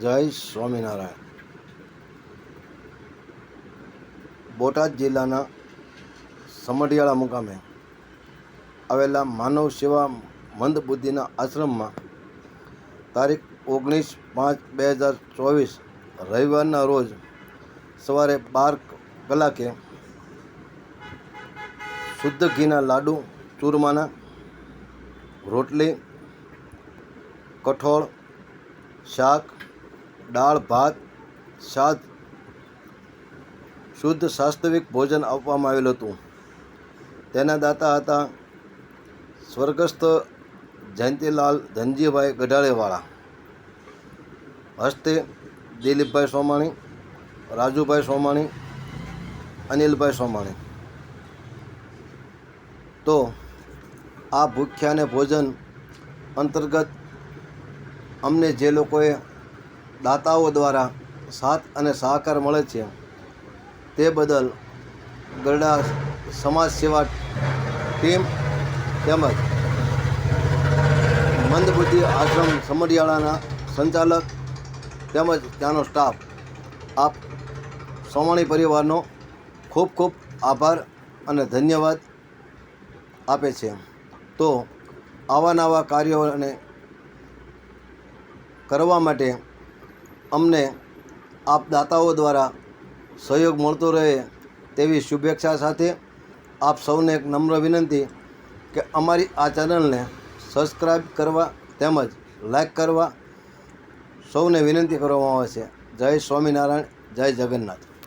જય સ્વામિનારાયણ. બોટાદ જિલ્લાના સમઢિયાળા મુકામે આવેલા માનવ સેવા મંદ બુદ્ધિના આશ્રમમાં તારીખ ઓગણીસ પાંચ બે હજાર ચોવીસ રવિવારના રોજ સવારે બાર કલાકે શુદ્ધ ઘીના લાડુ, ચૂરમાના, રોટલી, કઠોળ, શાક દાળ, ભાત, શાક, શુદ્ધ સાસ્તવિક ભોજન આપવામાં આવેલું હતું. તેના દાતા હતા સ્વર્ગસ્થ જયંતિલાલ ધનજીભાઈ ગઢાળેવાળા. હસ્તે દિલીપભાઈ સોમાણી, રાજુભાઈ સોમાણી, અનિલભાઈ સોમાણી. તો આ ભૂખ્યાને ભોજન અંતર્ગત અમને જે લોકોએ દાતાઓ દ્વારા સાથ અને સહકાર મળે છે. તે બદલ ગરડા સમાજ સેવા ટીમ તેમજ મંદબુદ્ધિ આશ્રમ સમરિયાળાના સંચાલક તેમજ ત્યાંનો સ્ટાફ, આપ સોમાણી પરિવારનો ખૂબ ખૂબ આભાર અને ધન્યવાદ આપે છે. તો આવા નવા કાર્યોને કરવા માટે અમને આપ દાતાઓ દ્વારા સહયોગ મળતો રહે તેવી શુભેચ્છા સાથે આપ સૌને એક નમ્ર વિનંતી કે અમારી આ ચેનલને સબસ્ક્રાઈબ કરવા તેમજ લાઈક કરવા સૌને વિનંતી કરવામાં આવે છે. જય સ્વામિનારાયણ, જય જગન્નાથ.